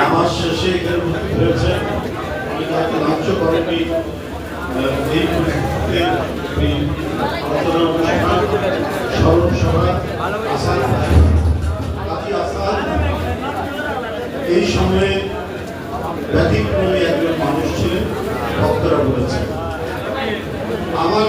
আমার শেষে এখানে তাকে লাঞ্চ করেনি এই মুহূর্তে এই আলোচনা অনুষ্ঠান স্মরণ সভা আসার কাজী আসার এই সময়ে ব্যতিক্রমী একজন মানুষ ছিলেন ভক্তরা বলেছেন আমার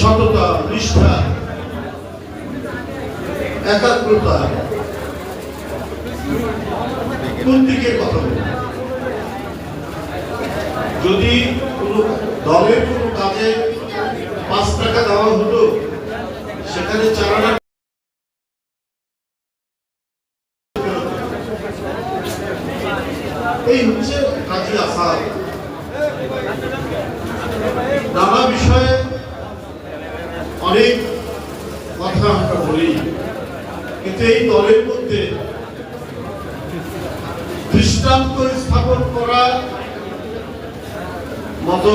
সততা, নিষ্ঠা, একাগ্রতা। কোন দিকের কথা বলব? যদি কোনো দলের কোনো কাজে পাঁচ টাকা দেওয়া হতো সেখানে চার এই হচ্ছে কাজী আসাদ নানা বিষয়ে অনেক কথা আমরা বলি। কিন্তু এই দলের মধ্যে দৃষ্টান্ত স্থাপন করা মতো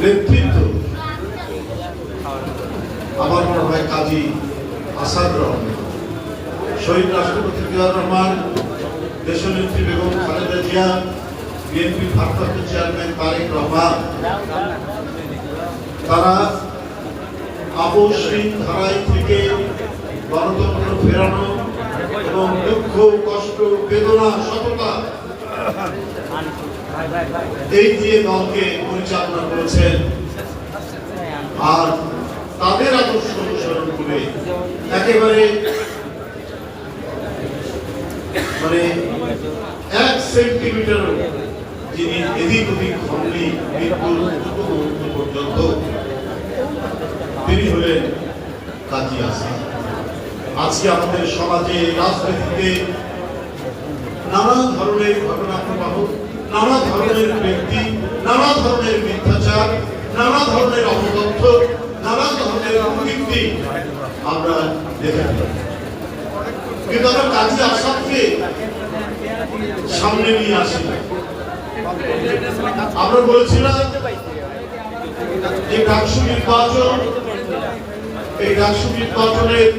নেতৃত্ব আমার মনে হয় কাজী আসাদ রহমান। শহীদ রাষ্ট্রপতি জিয়াউর রহমান, দেশনেত্রী বেগম খালেদা জিয়া, বিএনপি ভারপ্রাপ্ত চেয়ারম্যান তারেক রহমান। তারা আপসহীন ধারায় থেকে গণতন্ত্র ফেরানো এবং দুঃখ, কষ্ট, বেদনা, সততা এই দিয়ে দলকে পরিচালনা করেছেন। আর তাদের আদর্শ অনুসরণ করে একেবারে মানে এক সেন্টিমিটার যিনি এদিক ওদিক হননি মৃত্যুর পর্যন্ত তিনি হলেন কাজী আসাদ আজকে আমাদের সমাজে, রাজনীতিতে নানা ধরনের ঘটনা প্রবাহ, নানা ধরনের ব্যক্তি, নানা ধরনের মিথ্যাচার, নানা ধরনের অপতথ্য, নানা ধরনের কীর্তি আমরা দেখে কিন্তু আমরা কাজী আসাদকে সামনে নিয়ে আসি আমরা বলেছিলাম যে ডাকসু নির্বাচন, এই ডাকসু নির্বাচনের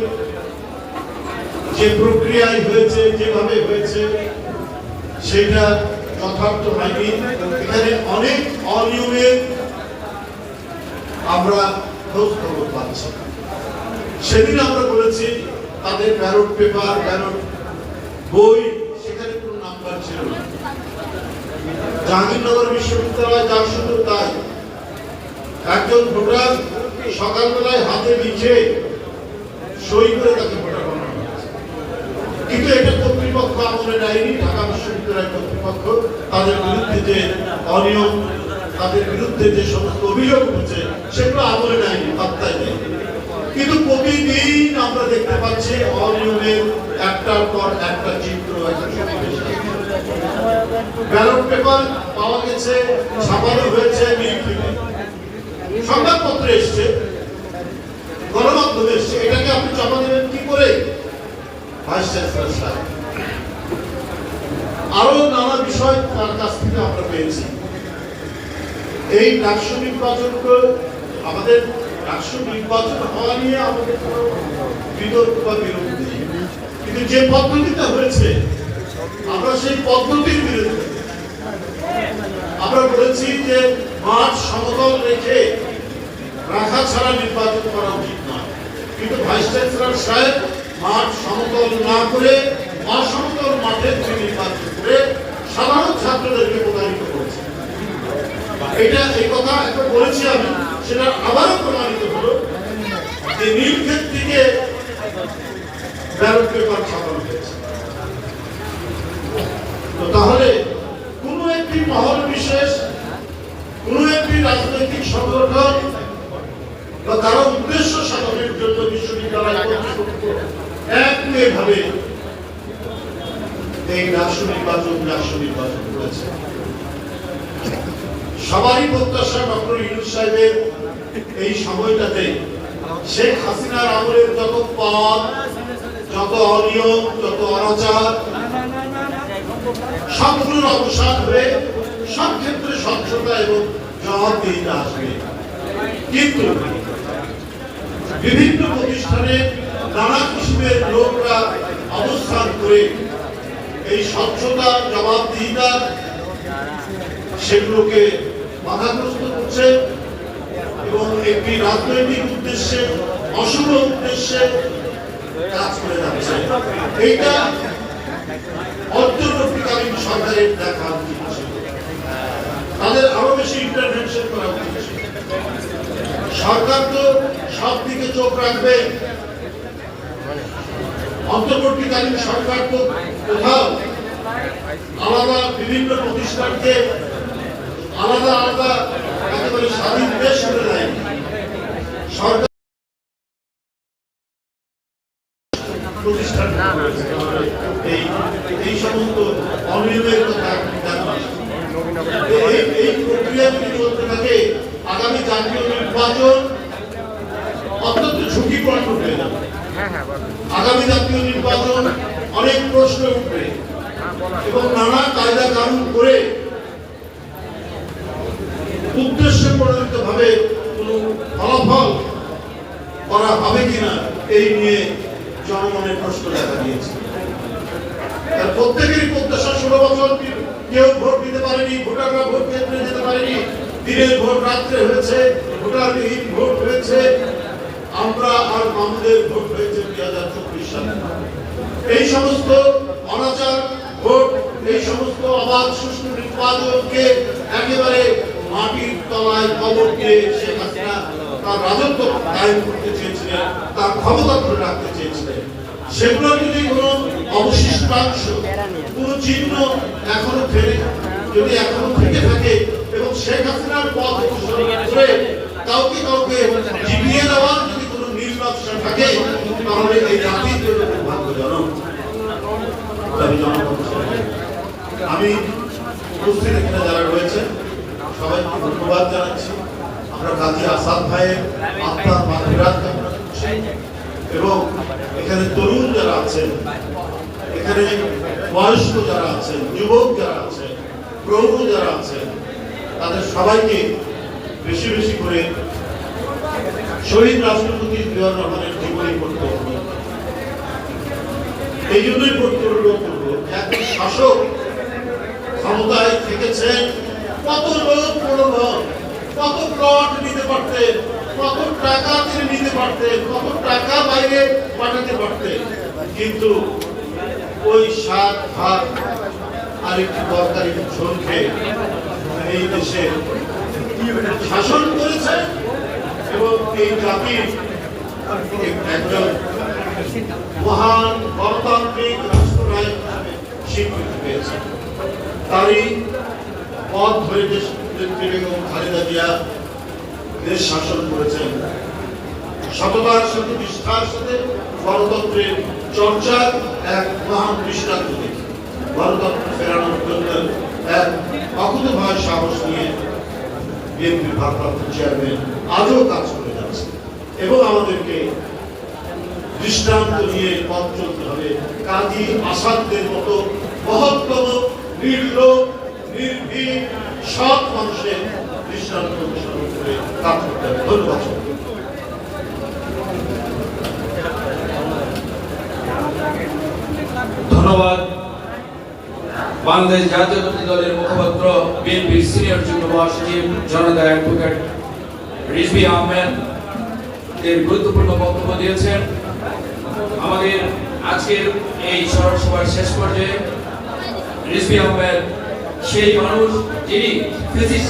যে প্রক্রিয়ায় হয়েছে, যেভাবে হয়েছে, সেটা যথার্থ হয়নি। এখানে অনেক অনিয়মের আমরা খোঁজ খবর পাচ্ছি। সেদিন আমরা বলেছি, তাদের ব্যালট পেপার, ব্যালট বই, সেখানে কোনো নাম্বার ছিল না। জাহাঙ্গীরনগর বিশ্ববিদ্যালয় যা শুধু তাই। একজন ভোটার সকালবেলায় হাতে লিখে সই করে তাকে ভোটার বানানো কিন্তু এটা কর্তৃপক্ষ আমলে নেয়নি, ঢাকা বিশ্ববিদ্যালয় কর্তৃপক্ষ তাদের বিরুদ্ধে যে অনিয়ম, তাদের বিরুদ্ধে যে সমস্ত অভিযোগ উঠেছে, সেগুলো আমলে নেয়নি পাত্তায় নেই কিন্তু প্রতিদিন আমরা দেখতে পাচ্ছি অনিয়মের একটার পর একটা চিত্র। ব্যালট পেপার পাওয়া গেছে, ছাপানো হয়েছে সংবাদপত্রে এসছে, গণমাধ্যমে এসছে, এটাকে আপনি জমা দেবেন কি করে? ভাইস চ্যান্সেলর সাহেব। আরও নানা বিষয় তার কাছ থেকে আমরা পেয়েছি। এই ডাকসু নির্বাচনকে আমাদের ডাকসু নির্বাচন হওয়া নিয়ে আমাদের কোনো বিতর্ক বা বিরোধ নেই। কিন্তু যে পদ্ধতিটা হয়েছে, আমরা সেই পদ্ধতির বিরুদ্ধে। আমরা বলেছি যে মাঠ সমতল রেখে রাখা ছাড়া নির্বাচন করা উচিত নয়। কিন্তু ভাইস চ্যান্সেলর সাহেব মাঠ সমতল না করে অসমতল মাঠে তিনি নির্বাচন করে সাধারণ ছাত্রদেরকে প্রতারিত করেছে এটা এই কথা একবার বলেছি আমি, সেটা আবারও প্রমাণিত হলো যে নীলক্ষেত থেকে ব্যালট পেপার ছাপানো হয়েছে। তো তাহলে কোন একটি মহল বিশেষ, কোন একটি রাজনৈতিক সংগঠন কারও উদ্দেশ্য সাধনের জন্য বিশ্ববিদ্যালয় কর্তৃপক্ষ এই রাষ্ট্র নির্বাচন রাষ্ট্র নির্বাচন করেছে। সবারই প্রত্যাশা ডক্টর ইউনুস সাহেবের এই সময়টাতে শেখ হাসিনার আমলের যত পদ যত অনিয়ম, যত অনাচার, সবগুলোর অবসান হয়ে সব ক্ষেত্রে স্বচ্ছতা এবং জবাবদিহিতা আসবে। কিন্তু বিভিন্ন প্রতিষ্ঠানে নানা কিসিমের লোকরা অবস্থান করে এই স্বচ্ছতা, জবাবদিহিতা সেগুলোকে বাধাগ্রস্ত করছে এবং একটি রাজনৈতিক উদ্দেশ্যে, অশুভ উদ্দেশ্যে কাজ করে যাচ্ছে এইটা অন্তর্বর্তীকালীন সরকারের দেখা উচিত তাদের আরও বেশি ইন্টারভেনশন করা উচিত। সরকার তো সব দিকে চোখ রাখবে। অন্তর্বর্তীকালীন সরকার তো কোথাও আলাদা বিভিন্ন প্রতিষ্ঠানকে আলাদা আলাদা একেবারে স্বাধীন দেশ করে দেয় সরকার প্রতিষ্ঠান এই সমস্ত অনিয়মের কথা এই এই প্রক্রিয়া চলতে থাকে, আগামী জাতীয় নির্বাচন অত্যন্ত ঝুঁকিপূর্ণ হয়ে যাবে আগামী জাতীয় নির্বাচন অনেক প্রশ্ন উঠবে এবং নানা কায়দা কানুন করে উদ্দেশ্য প্রণোদিত ভাবে কোনো ফলাফল করা হবে কিনা এই নিয়ে জনমনের প্রশ্ন দেখা দিয়েছে তার প্রত্যেকেরই প্রত্যাশা ষোলো বছর কেউ ভোট দিতে পারেনি ভোটাররা ভোট কেন্দ্রে যেতে পারেনি দিনের ভোট রাত্রে হয়েছে ভোটারবিহীন ভোট হয়েছে মামুদের ভোট হয়েছে দুই হাজার চব্বিশ সালে। এই সমস্ত অনাচার, ভোট, এই সমস্ত অবাধ, সুষ্ঠু নির্বাচনকে একেবারে মাটির তলায় কবর দিয়ে শেখ হাসিনা তার রাজত্ব কায়েম করতে চেয়েছিলেন, তার ক্ষমতা ধরে রাখতে চেয়েছিলেন। সেগুলো যদি কোনো অবশিষ্টাংশ, কোনো চিহ্ন এখনও ফেলে, যদি এখনও থেকে থাকে এবং শেখ হাসিনার পথ অনুসরণ করে কাউকে কাউকে দেওয়ার আমি উপস্থিত এখানে যারা রয়েছে সবাইকে ধন্যবাদ জানাচ্ছি। আমরা কাজী আসাদ ভাইয়ের আত্মার করছি। এবং এখানে তরুণ যারা আছেন, এখানে বয়স্ক যারা আছেন, যুবক যারা আছেন, প্রৌঢ় যারা আছেন, তাদের সবাইকে বেশি বেশি করে শহীদ রাষ্ট্রপতি জিয়াউর রহমানের জীবনী পড়তে হবে। এই জন্যই পড়তে অনুরোধ করব একজন শাসক ক্ষমতায় থেকেছেন, কত লোক প্রলোভন কত প্লট নিতে পারতেন, কত টাকা তিনি নিতে পারতেন, কত টাকা বাইরে পাঠাতে পারতেন। কিন্তু ওই সাত ভাগ আরেকটি দরকারি ঝোল এই দেশে শাসন করেছেন এবং এই জাতির একজন মহান গণতান্ত্রিক রাষ্ট্রনায়ক হিসেবে স্বীকৃতি পেয়েছে। তারই পথ ধরে দেশ নেত্রী বেগম খালেদা জিয়া দেশ শাসন করেছেন, সততার সাথে, নিষ্ঠার সাথে গণতন্ত্রের চর্চার এক মহান দৃষ্টান্ত দেখি। গণতন্ত্র ফেরানোর জন্য এক অকুতভয় সাহস নিয়ে বিএনপির ভারপ্রাপ্ত চেয়ারম্যান আজও কাজ করে যাচ্ছে। এবং আমাদেরকে দৃষ্টান্ত নিয়ে পথ চলতে হবে। কাজী আসাদদের মতো মহত্তম নির্লোক নির্ভীক, সৎ মানুষের দৃষ্টান্ত অনুসরণ করে কাজ করতে হবে। ধন্যবাদ। ধন্যবাদ। বাংলাদেশ জাতীয়তাবাদী দলের মুখপাত্র বিএনপির সিনিয়র যুগ্ম মহাসচিব জনতা অ্যাডভোকেট রিজভি আহমেদ এর গুরুত্বপূর্ণ বক্তব্য দিয়েছেন। আমাদের আজকের এই সড়ক সভার শেষ পর্যায়ে রিজভি আহমেদ, সেই মানুষ যিনি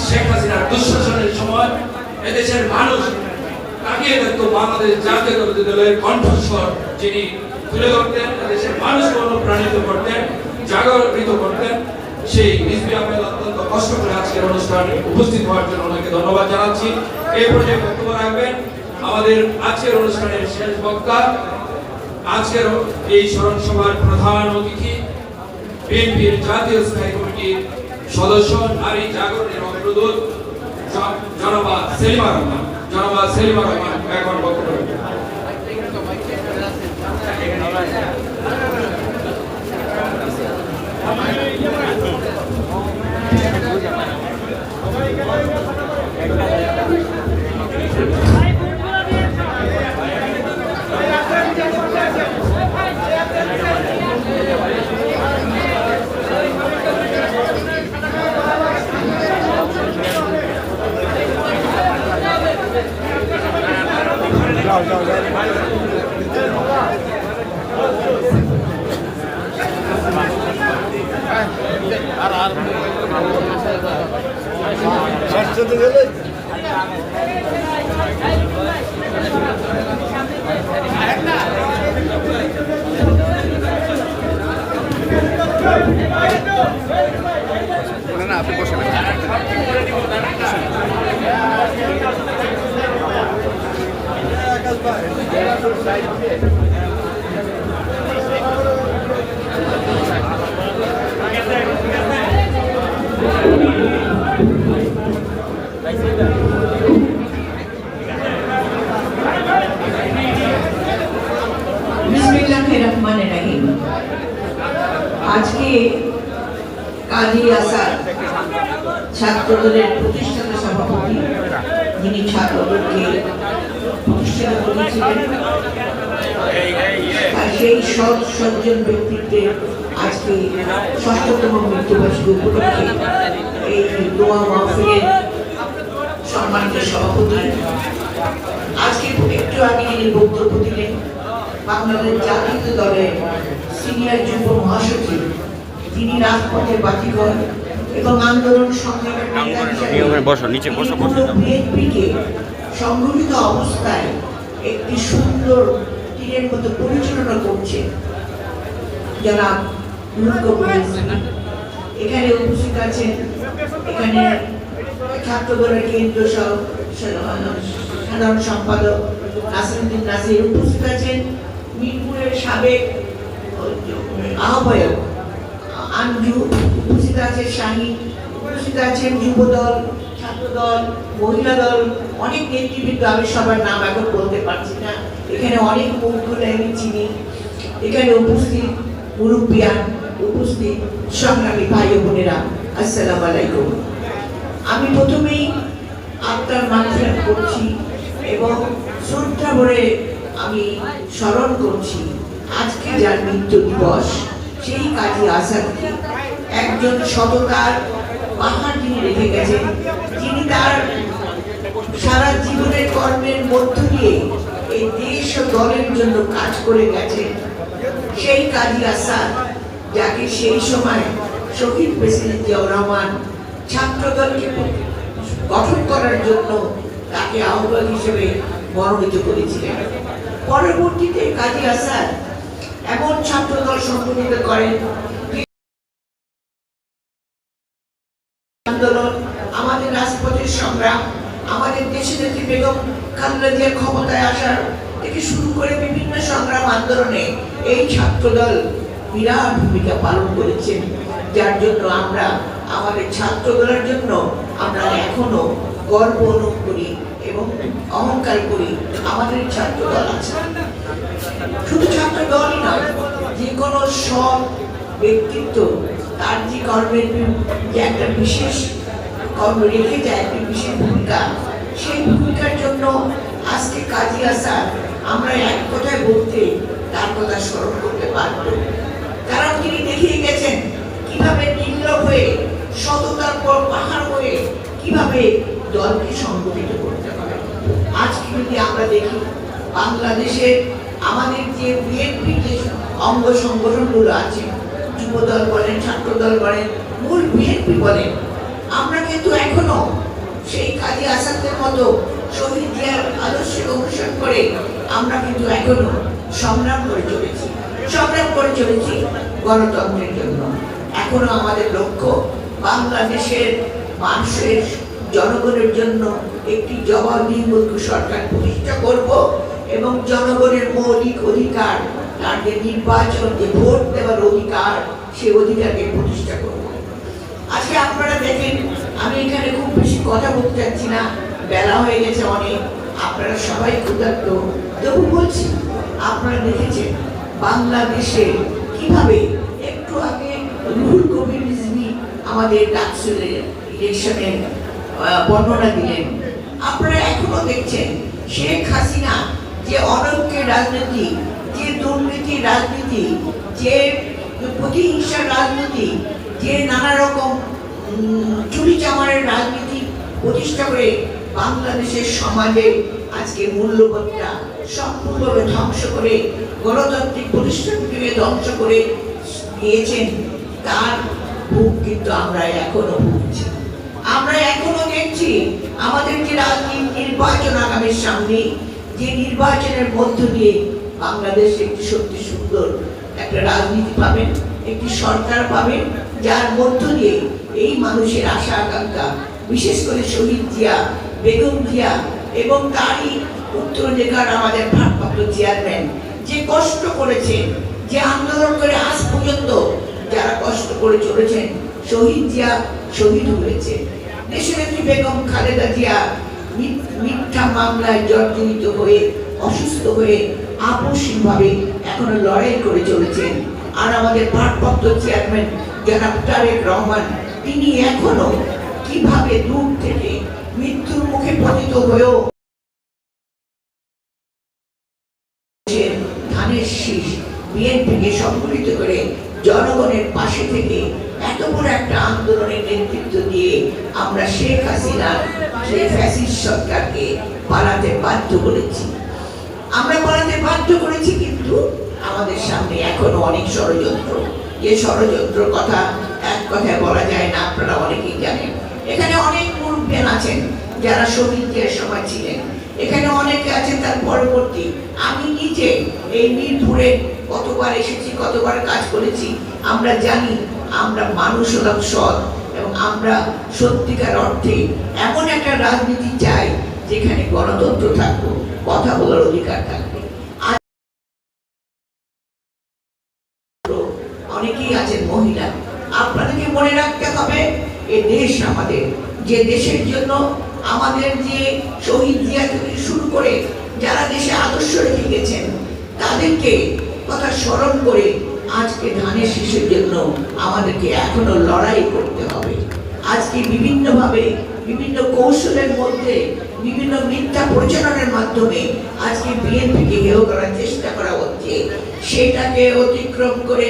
শেখ হাসিনার দুঃশাসনের সময় এদেশের মানুষ তাকিয়ে দেখতো বাংলাদেশ জাতীয়তাবাদী দলের কণ্ঠস্বর যিনি তুলে ধরতেন দেশের মানুষকে অনুপ্রাণিত করতেন। জাগরিত করতেন। সেই রিজভি আহমেদ অত্যন্ত কষ্ট করে আজকের অনুষ্ঠানে উপস্থিত হওয়ার জন্য ওনাকে ধন্যবাদ জানাচ্ছি। এই পর্যায়ে বক্তব্য রাখবেন আমাদের আজকের অনুষ্ঠানের শেষ বক্তা, আজকের এই স্মরণ সভার প্রধান অতিথি, বিএনপির জাতীয় স্থায়ী কমিটির সদস্য, নারী জাগরণের অগ্রদূত জনাবা সেলিমা রহমান। জনাবা সেলিমা রহমান এখন বক্তব্য no, no, no. রাখবেন। বিসমিল্লাহির ছাত্রদলের প্রতিষ্ঠাতা সভাপতি, যিনি ছাত্রদলকে প্রতিষ্ঠা করেছিলেন সেই সৎ সজ্জন ব্যক্তিত্বের আজকে ষষ্ঠতম মৃত্যুবার্ষিকী উপলক্ষে এই দোয়া মাহফিলের সম্মানিত সভাপতি। আজকে একটু আগে যিনি বক্তব্য দিলেন, বাংলাদেশ জাতীয় দলের সিনিয়র যুব মহাসচিব তিনি রাজপথে বাতিঘর এবং আন্দোলন সংগ্রামের নেতা হিসেবে নিয়মে বসো, নিচে বসো, তিনি সংগঠিত অবস্থায় একটি সুন্দর তীরের মতো পরিচালনা করছে যারা এখানে উপস্থিত আছেন এখানে ছাত্র দলের কেন্দ্রীয় সাধারণ সম্পাদক নাসিরুদ্দিন নাসির। উপস্থিত আছেন মিরপুরের সাবেক আহ্বায়ক আঞ্জু উপস্থিত আছে শাহিন উপস্থিত আছেন যুব দল ছাত্র দল মহিলা দল অনেক নেতৃবৃন্দ আমি সবার নাম এখন বলতে পারছি না। এখানে অনেক মুখগুলো আমি চিনি। এখানে উপস্থিত মুরব্বিয়ান উপস্থিত সংগ্রামী ভাই বোনেরা, আসসালামু আলাইকুম। আমি প্রথমেই আত্মার মানফিরাত করছি এবং শ্রদ্ধা ভরে আমি স্মরণ করছি আজকে যার মৃত্যু দিবস। সেই কাজী আসাদকে একজন সততার পাহাড় যিনি রেখে গেছেন, যিনি তার সারা জীবনের কর্মের মধ্য দিয়ে এই দেশ ও দলের জন্য কাজ করে গেছেন, সেই কাজী আসাদ, যাকে সেই সময় শহীদ প্রেসিডেন্ট জিয়াউর রহমান ছাত্রদলকে গঠন করার জন্য তাকে আহ্বায়ক হিসেবে মনোনীত করেছিলেন। পরবর্তীতে কাজী আসাদ এমন ছাত্রদল সংগঠিত করেন আন্দোলন, আমাদের রাজপথের সংগ্রাম, আমাদের দেশে নেত্রী বেগম খালেদা জিয়ার ক্ষমতায় আসার থেকে শুরু করে বিভিন্ন সংগ্রাম আন্দোলনে এই ছাত্রদল বিরাট ভূমিকা পালন করেছেন যার জন্য আমরা আমাদের ছাত্রদলের জন্য আমরা এখনও গর্ব অনুভব করি এবং অহংকার করি। আমাদের ছাত্রদল আছে। শুধু ছাত্র দলই নয়, যে কোনো সব ব্যক্তিত্ব তার যে কর্মের যে একটা বিশেষ কর্ম রেখে যায়, একটি বিশেষ ভূমিকা, সেই ভূমিকার জন্য আজকে কাজী আসা আমরা এক কথায় বলতে তার কথা স্মরণ করতে পারব কারণ তিনি দেখিয়ে গেছেন কীভাবে নির্লভ হয়ে, সততার পর পাহাড় হয়ে কীভাবে দলকে সংগঠিত করতে পারে আজকে যদি আমরা দেখি, বাংলাদেশের আমাদের যে বিএনপি যে অঙ্গ সংগঠনগুলো আছে, যুবদল বলেন, ছাত্রদল বলেন, মূল বিএনপি বলেন, আমরা কিন্তু এখনও সেই কাজী আসাদের মতো শহীদ জিয়ার আদর্শকে অনুসরণ করে আমরা কিন্তু এখনও সংগ্রাম করে চলেছি। সংগ্রাম করে চলেছি গণতন্ত্রের জন্য। এখনও আমাদের লক্ষ্য বাংলাদেশের মানুষের জনগণের জন্য একটি জবাবদিহিমূলক সরকার প্রতিষ্ঠা করব। এবং জনগণের মৌলিক অধিকার তার যে নির্বাচন যে ভোট দেওয়ার অধিকার সে অধিকারকে প্রতিষ্ঠা করব। আজকে আপনারা দেখেন, আমি এখানে খুব বেশি কথা বলতে চাচ্ছি না, বেলা হয়ে গেছে অনেক, আপনারা সবাই ক্ষুধার্ত। তবু বলছি, আপনারা দেখেছেন বাংলাদেশে কীভাবে একটু আগে রুহুল কবির রিজভী আমাদের ডাকসুলের ইলেকশনের বর্ণনা দিলেন। আপনারা এখনও দেখছেন, শেখ হাসিনা যে অনৈক্যের রাজনীতি, যে দুর্নীতি রাজনীতি, যে প্রতিহিংসার রাজনীতি, যে নানা রকম চুরি চামারের রাজনীতি প্রতিষ্ঠা করে বাংলাদেশের সমাজে আজকে মূল্যবোধটা সম্পূর্ণভাবে ধ্বংস করে, গণতান্ত্রিক প্রতিষ্ঠানকে ধ্বংস করে দিয়েছেন, তার ভোগ কিন্তু আমরা এখনও ভুগছি। আমরা এখনও দেখছি আমাদের যে রাজনীতি নির্বাচন আগামীর সামনে যে নির্বাচনের মধ্য দিয়ে বাংলাদেশ একটি সত্যি সুন্দর একটা রাজনীতি পাবেন, একটি সরকার পাবেন, যার মধ্য দিয়ে এই মানুষের আশা আকাঙ্ক্ষা, বিশেষ করে শহীদ জিয়া, বেগম জিয়া এবং তারই উত্তরাধিকার আমাদের ভারপ্রাপ্ত চেয়ারম্যান, যে কষ্ট করেছেন, যে আন্দোলন করে আজ পর্যন্ত যারা কষ্ট করে চলেছেন, শহীদ জিয়া শহীদ হয়েছে। দেশনেত্রী বেগম খালেদা জিয়া মিথ্যা মামলায় জর্জরিত হয়ে, অসুস্থ হয়ে এখনও লড়াই করে চলেছেন। আর আমাদের ভারপ্রাপ্ত চেয়ারম্যান জনাব তারেক রহমান, তিনি এখনও কীভাবে দূর থেকে মৃত্যুর মুখে পতিত হয়েও ধানের শীষ বিএনপিকে সংগঠিত করে জনগণের পাশে থেকে এত বড় একটা আন্দোলনের নেতৃত্ব আমরা শেখ হাসিনার সেই ফ্যাসিস্ট সরকারকে পালাতে বাধ্য করেছি। আমরা পালাতে বাধ্য করেছি কিন্তু আমাদের সামনে এখনও অনেক ষড়যন্ত্র। যে ষড়যন্ত্র কথা এক কথায় বলা যায় না, আপনারা অনেকেই জানেন। এখানে অনেক মুরব্বেন আছেন যারা শহীদের সময় ছিলেন। এখানে অনেকে আছেন তার পরবর্তী। আমি নিজে এই মিরপুরে কতবার এসেছি, কতবার কাজ করেছি, আমরা জানি, আমরা মানুষ হলাম সৎ। এবং আমরা সত্যিকার অর্থে এমন একটা রাজনীতি চাই যেখানে গণতন্ত্র থাকব, কথা বলার অধিকার থাকবে। অনেকেই আছেন মহিলা, আপনাদেরকে মনে রাখতে হবে, এ দেশ আমাদের, যে দেশের জন্য আমাদের যে শহীদ জিয়া থেকে শুরু করে যারা দেশে আদর্শ রেখে গেছেন, তাদেরকে কথা স্মরণ করে আজকে ধানের শীষের জন্য আমাদেরকে এখনও লড়াই করতে হবে। আজকে বিভিন্নভাবে বিভিন্ন কৌশলের মধ্যে, বিভিন্ন মিথ্যা প্রচারণের মাধ্যমে আজকে বিএনপিকে হেয় করার চেষ্টা করা হচ্ছে। সেটাকে অতিক্রম করে,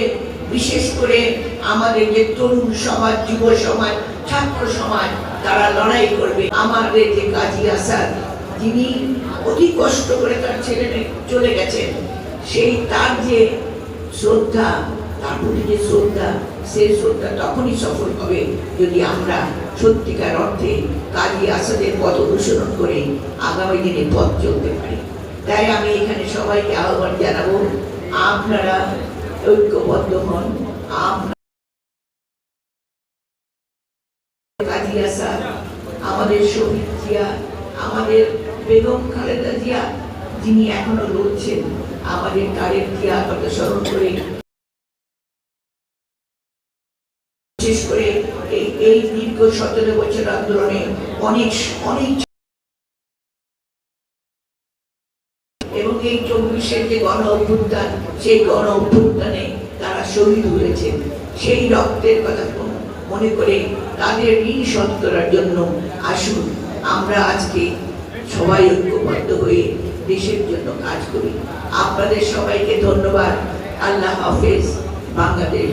বিশেষ করে আমাদের যে তরুণ সমাজ, যুব সমাজ, ছাত্র সমাজ, তারা লড়াই করবে। আমাদের যে কাজী আসাদ, যিনি অতি কষ্ট করে তার ছেলে চলে গেছেন, সেই তার যে শ্রদ্ধা প্রতি যে শ্রদ্ধা সেই শ্রদ্ধা তখনই সফল হবে যদি আমরা সত্যিকার অর্থে কাজী আসাদের পথ অনুসরণ করে আগামী দিনে পথ চলতে পারি। তাই আমি এখানে সবাইকে আহ্বান জানাব, আপনারা ঐক্যবদ্ধ হন আমাদের শহীদ জিয়া, আমাদের বেগম খালেদা জিয়া, যিনি এখনও লড়ছেন আমাদের তারেক জিয়া কথা স্মরণ করে, বিশেষ করে এই দীর্ঘ সতেরো বছর আন্দোলনে অনেক অনেক এবং এই চব্বিশের যে গণ অভ্যুত্থান, সেই গণ অভ্যুত্থানে তারা শহীদ হয়েছেন সেই রক্তের কথা মনে করে তাদের ঋণ শোধ করার জন্য আসুন। আমরা আজকে সবাই ঐক্যবদ্ধ হয়ে দেশের জন্য কাজ করি। আপনাদের সবাইকে ধন্যবাদ। আল্লাহ হাফিজ। বাংলাদেশ